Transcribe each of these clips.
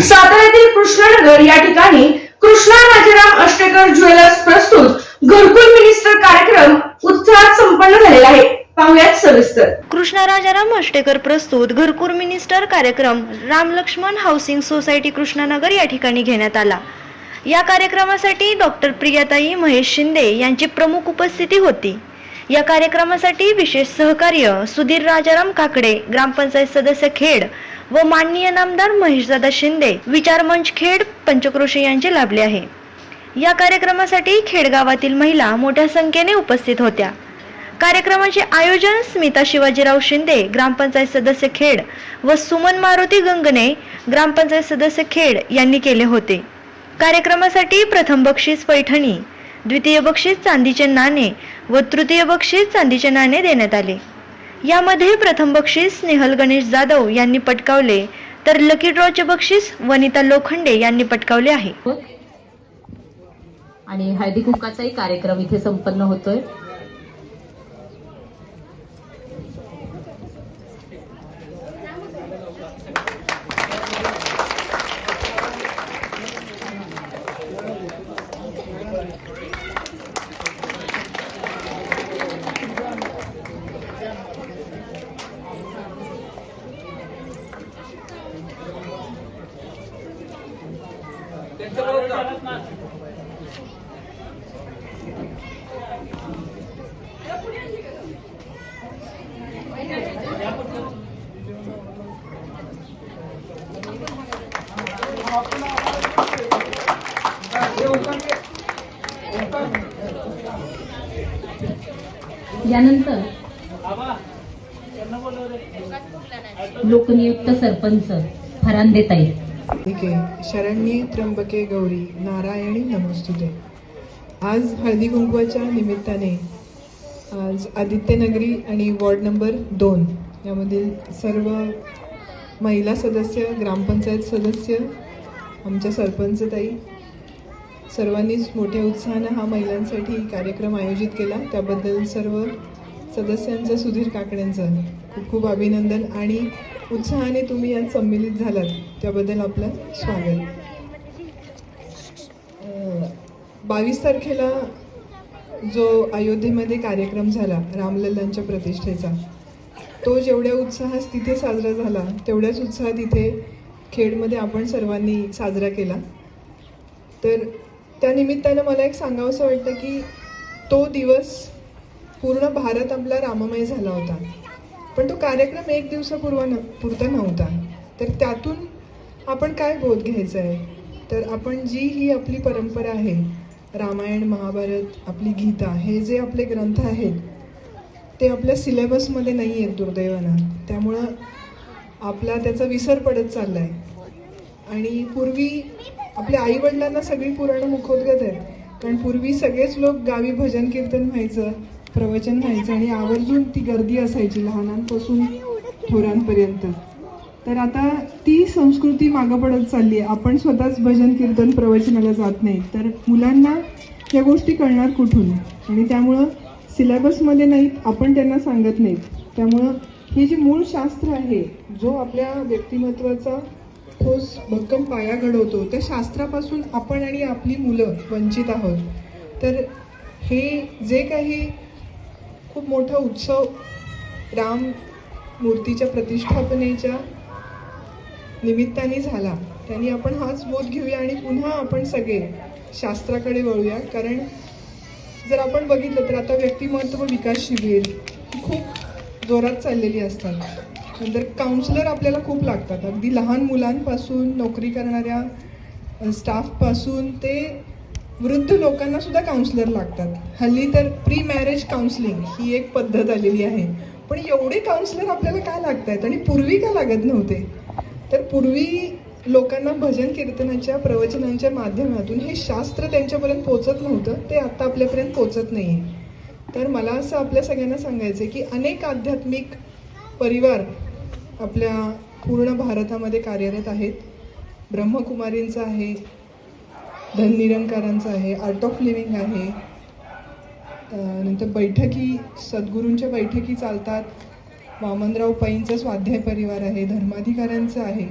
साताऱ्यातील कृष्णनगर या ठिकाणी कृष्णा राजाराम अष्टेकर ज्वेलर्स प्रस्तुत घरकुल मिनिस्टर कार्यक्रम उत्साहात संपन्न झालेला आहे. पाहुयात सविस्तर. कृष्णा राजाराम अष्टेकर प्रस्तुत घरकुर मिनिस्टर कार्यक्रम राम लक्ष्मण हाऊसिंग सोसायटी कृष्णानगर या ठिकाणी घेण्यात आला. या कार्यक्रमासाठी डॉक्टर प्रियाताई महेश शिंदे यांची प्रमुख उपस्थिती होती. या कार्यक्रमासाठी विशेष सहकार्य सुधीर राजाराम काकडे ग्रामपंचायत सदस्य खेड व माननीय नामदार महेशदादा शिंदे विचारमंच खेड पंचक्रोशी यांचे लाभले आहे. या कार्यक्रमासाठी खेडगावातील महिला मोठ्या संख्येने उपस्थित होत्या. कार्यक्रमाचे आयोजन स्मिता शिवाजीराव शिंदे ग्रामपंचायत सदस्य खेड व सुमन मारुती गंगने ग्रामपंचायत सदस्य खेड यांनी केले होते. कार्यक्रमासाठी प्रथम बक्षीस पैठणी द्वितीय बक्षीस चांदीचे नाणे व तृतीय बक्षीस चांदीचे नाणे देण्यात आले. यामध्ये प्रथम बक्षीस स्नेहल गणेश जाधव यांनी पटकावले तर लकी ड्रॉचे बक्षीस वनिता लोखंडे यांनी पटकावले आहे. आणि हळदी कुंकाचाही कार्यक्रम इथे संपन्न होतोय. यानंतर लोकनियुक्त सरपंच फरांदेताई. ठीक आहे शरण्ये त्र्यंबके गौरी नारायणी नमोस्तुते. आज हळदी कुंकवाच्या निमित्ताने आज आदित्यनगरी आणि वॉर्ड नंबर दोन यामधील सर्व महिला सदस्य ग्रामपंचायत सदस्य आमच्या सरपंचताई सर्वांनीच मोठ्या उत्साहानं हा महिलांसाठी कार्यक्रम आयोजित केला. त्याबद्दल सर्व सदस्यांचं सुधीर काकड्यांचं खूप खूप अभिनंदन आणि उत्साहाने तुम्ही यात संमिलित झालात. त्याबद्दल आपलं स्वागत. बावीस तारखेला जो अयोध्येमध्ये कार्यक्रम झाला रामलल्लांच्या प्रतिष्ठेचा तो जेवढ्या उत्साहात तिथे साजरा झाला तेवढ्याच उत्साहात इथे खेडमध्ये आपण सर्वांनी साजरा केला. तर त्या निमित्तानं मला एक सांगावंसं वाटतं की तो दिवस पूर्ण भारत आपला राममय झाला होता. पण तो कार्यक्रम एक दिवसापूर्व न पुरता नव्हता. तर त्यातून आपण काय बोध घ्यायचा आहे? तर आपण जी ही आपली परंपरा आहे रामायण महाभारत आपली गीता हे जे आपले ग्रंथ आहेत ते आपल्या सिलेबसमध्ये नाही आहेत दुर्दैवानं. त्यामुळं आपला त्याचा विसर पडत चालला आहे आणि पूर्वी आपल्या आईवडिलांना सगळी पुराणं मुखोद्गत आहेत. कारण पूर्वी सगळेच लोक गावी भजन कीर्तन व्हायचं प्रवचन व्हायचं आणि आवर्जून ती गर्दी असायची लहानांपासून थोरांपर्यंत. तर आता ती संस्कृती मागं पडत चालली आहे. आपण स्वतःच भजन कीर्तन प्रवचनाला जात नाही. तर मुलांना या गोष्टी कळणार कुठून? आणि त्यामुळं सिलेबसमध्ये नाहीत आपण त्यांना सांगत नाहीत. त्यामुळं हे जे मूळ शास्त्र आहे जो आपल्या व्यक्तिमत्वाचा ठोस भक्कम पाया घडवतो त्या शास्त्रापासून आपण आणि आपली मुलं वंचित आहोत. तर हे जे काही खूप मोठा उत्सव राम मूर्तीच्या प्रतिष्ठापनेच्या निमित्ताने झाला. त्यांनी आपण हाच बोध घेऊया आणि पुन्हा आपण सगळे शास्त्राकडे वळूया. कारण जर आपण बघितलं तर आता व्यक्तिमत्व विकास शिबिर ही खूप जोरात चाललेली असतात. नंतर काउन्सिलर आपल्याला खूप लागतात. अगदी लहान मुलांपासून नोकरी करणाऱ्या स्टाफपासून ते वृद्ध लोकांना सुद्धा काउन्सिलर लागतात. हल्ली तर प्री मॅरेज काउन्सलिंग ही एक पद्धत आलेली आहे. पण एवढे काउन्सलर आपल्याला काय लागत आहेत आणि पूर्वी का लागत नव्हते? तर पूर्वी लोकांना भजन कीर्तनाच्या प्रवचनांच्या माध्यमातून हे शास्त्र त्यांच्यापर्यंत पोचत नव्हतं. ते आता आपल्यापर्यंत पोचत नाही तर मला असं आपल्या सगळ्यांना सांगायचं आहे की अनेक आध्यात्मिक परिवार आपल्या पूर्ण भारतामध्ये कार्यरत आहेत. ब्रह्मकुमारींचं आहे धन निरंकारांचं आहे आर्ट ऑफ लिव्हिंग आहे. नंतर बैठकी सद्गुरूंच्या बैठकी चालतात. वामनराव पैंचं स्वाध्याय परिवार आहे धर्माधिकाऱ्यांचं आहे.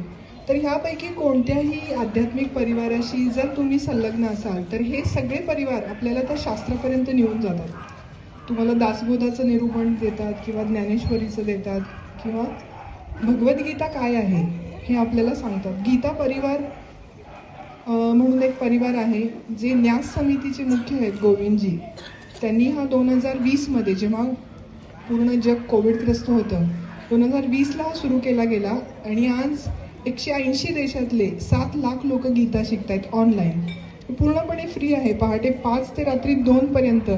तर ह्यापैकी कोणत्याही आध्यात्मिक परिवाराशी जर तुम्ही संलग्न असाल तर हे सगळे परिवार आपल्याला त्या शास्त्रापर्यंत नेऊन जातात. तुम्हाला दासबोधाचं निरूपण देतात किंवा ज्ञानेश्वरीचं देतात किंवा भगवद्गीता काय आहे हे आपल्याला सांगतात. गीता परिवार म्हणून एक परिवार आहे जे न्यास समितीचे मुख्य आहेत गोविंदजी. त्यांनी हा दोन हजार वीसमध्ये जेव्हा पूर्ण जग कोविडग्रस्त होतं दोन हजार वीसला हा सुरू केला गेला आणि आज एकशे ऐंशी देशातले सात लाख लोक गीता शिकत आहेत ऑनलाईन. पूर्णपणे फ्री आहे पहाटे पाच ते रात्री दोनपर्यंत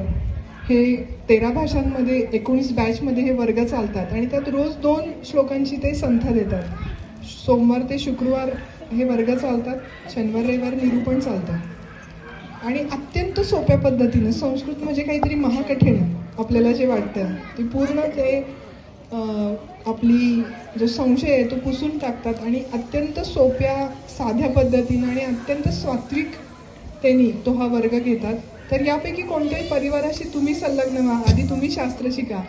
हे तेरा भाषांमध्ये एकोणीस बॅचमध्ये हे वर्ग चालतात आणि त्यात रोज दोन श्लोकांची ते संथ देतात. सोमवार ते शुक्रवार हे वर्ग चालतात शनिवार रविवार निरूपण चालतं आणि अत्यंत सोप्या पद्धतीनं संस्कृत म्हणजे काहीतरी महाकठीण आपल्याला जे वाटतं ते पूर्ण ते आपली जो संशय आहे तो पुसून टाकतात. आणि अत्यंत सोप्या साध्या पद्धतीनं आणि अत्यंत स्वात्विक त्यांनी तो हा वर्ग घेतात. तर यापैकी कोणत्याही परिवाराशी तुम्ही संलग्न व्हा आधी तुम्ही शास्त्र शिका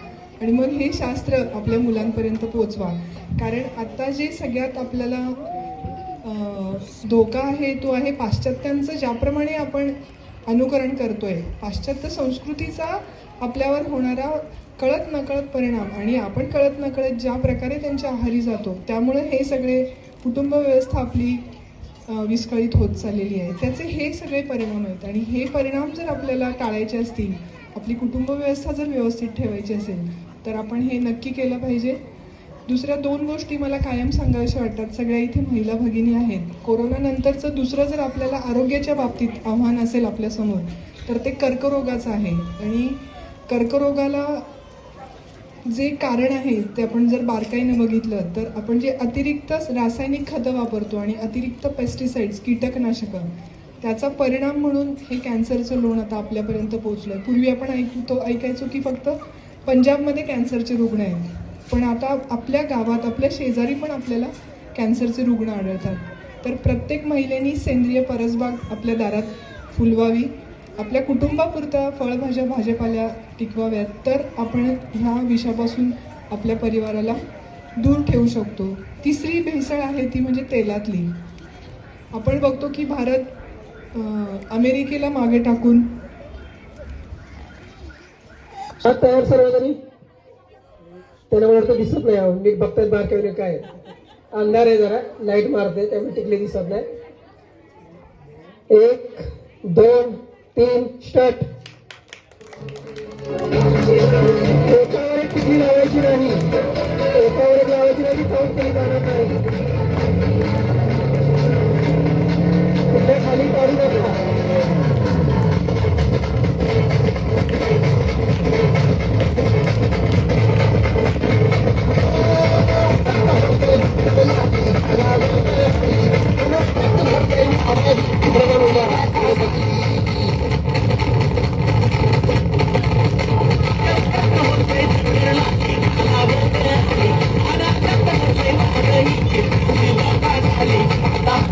आणि मग हे शास्त्र आपल्या मुलांपर्यंत पोचवा. कारण आता जे सगळ्यात आपल्याला धोका आहे तो आहे पाश्चात्यांचं ज्याप्रमाणे आपण अनुकरण करतोय. पाश्चात्य संस्कृतीचा आपल्यावर होणारा कळत नकळत परिणाम आणि आपण कळत नकळत ज्या प्रकारे त्यांच्या आहारी जातो त्यामुळे हे सगळे कुटुंब व्यवस्था आपली विस्कळीत होत चाललेली आहे. त्याचे हे सगळे परिणाम आहेत आणि हे परिणाम जर आपल्याला टाळायचे असतील आपली कुटुंब व्यवस्था जर व्यवस्थित ठेवायची असेल तर आपण हे नक्की केलं पाहिजे. दुसऱ्या दोन गोष्टी मला कायम सांगायच्या वाटतात. सगळ्या इथे महिला भगिनी आहेत. कोरोनानंतरचं दुसरं जर आपल्याला आरोग्याच्या बाबतीत आव्हान असेल आपल्यासमोर तर ते कर्करोगाचं आहे. आणि कर्करोगाला जे कारण आहे ते आपण जर बारकाईनं बघितलं तर आपण जे अतिरिक्त रासायनिक खतं वापरतो आणि अतिरिक्त पेस्टिसाइड्स कीटकनाशकं त्याचा परिणाम म्हणून हे कॅन्सरचं लोण आता आपल्यापर्यंत पोहोचलं आहे पूर्वी आपण ऐकतो ऐकायचो की फक्त पंजाबमध्ये कॅन्सरचे रुग्ण आहेत. पण आता आपल्या गावात आपल्या शेजारी पण आपल्याला कॅन्सरचे रुग्ण आढळतात. तर प्रत्येक महिलेनी सेंद्रिय परसबाग आपल्या दारात फुलवावी. आपल्या कुटुंबापुरता फळभाज्या भाजीपाल्या टिकवाव्यात. तर आपण ह्या विषापासून आपल्या परिवाराला दूर ठेवू शकतो. तिसरी भेसळ आहे ती म्हणजे तेलातली. आपण बघतो की भारत अमेरिकेला मागे टाकून तयार सर्वजणी? त्याला मला वाटतं दिसत नाही अहो. नीट बघतात बारकाईने काय अंधार आहे जरा लाइट मारते त्यामुळे टिकले दिसत नाही. एक दोन तीन स्टार्ट एकावर एक टिकली लावायची नाही. एकावर एक लावायची नाही पाऊस तरी जाणार नाही. खाली काढू नका.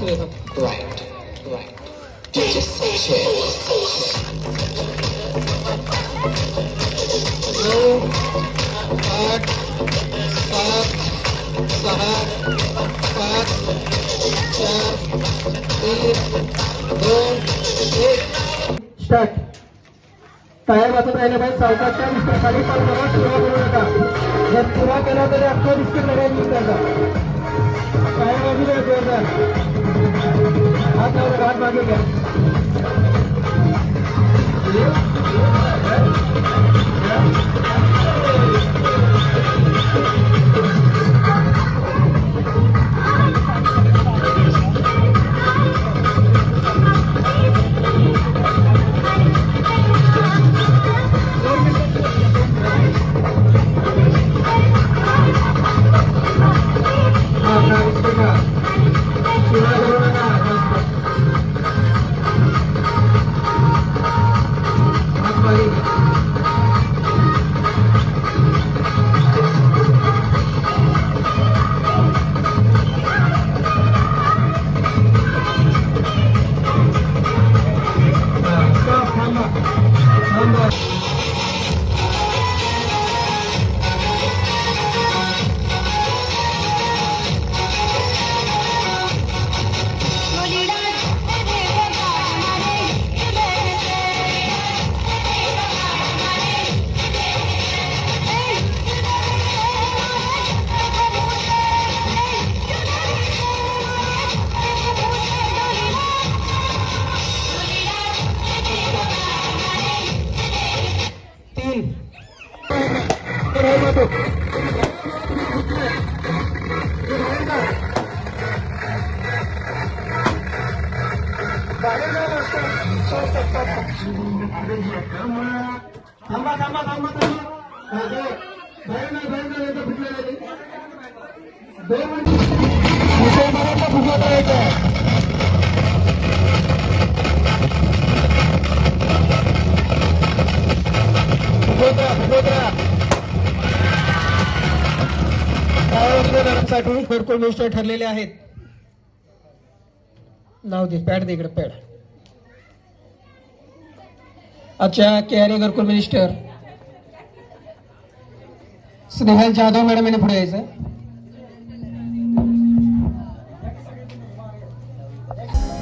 ठीक आहे, असू दे, थांब. नऊ आठ सात सहा पाच चार तीन दोन एक स्टार्ट टायर वाचत राहिलं पाहिजे सावकाशच्या दिसण्यासाठी पण मला सुरुवात करू नका जर सुरुवात केला तरी अख्खा बिस्किट लगायला मिळत त्याचा टायर फुगवत राहायचं आहे. फुगवत राहा, ठरलेले आहेत. नाव दे पॅड दे इकडे पॅड. अच्छा के आर ए घरकुल मिनिस्टर. स्नेहल जाधव मॅडम यांनी पुढे यायचं.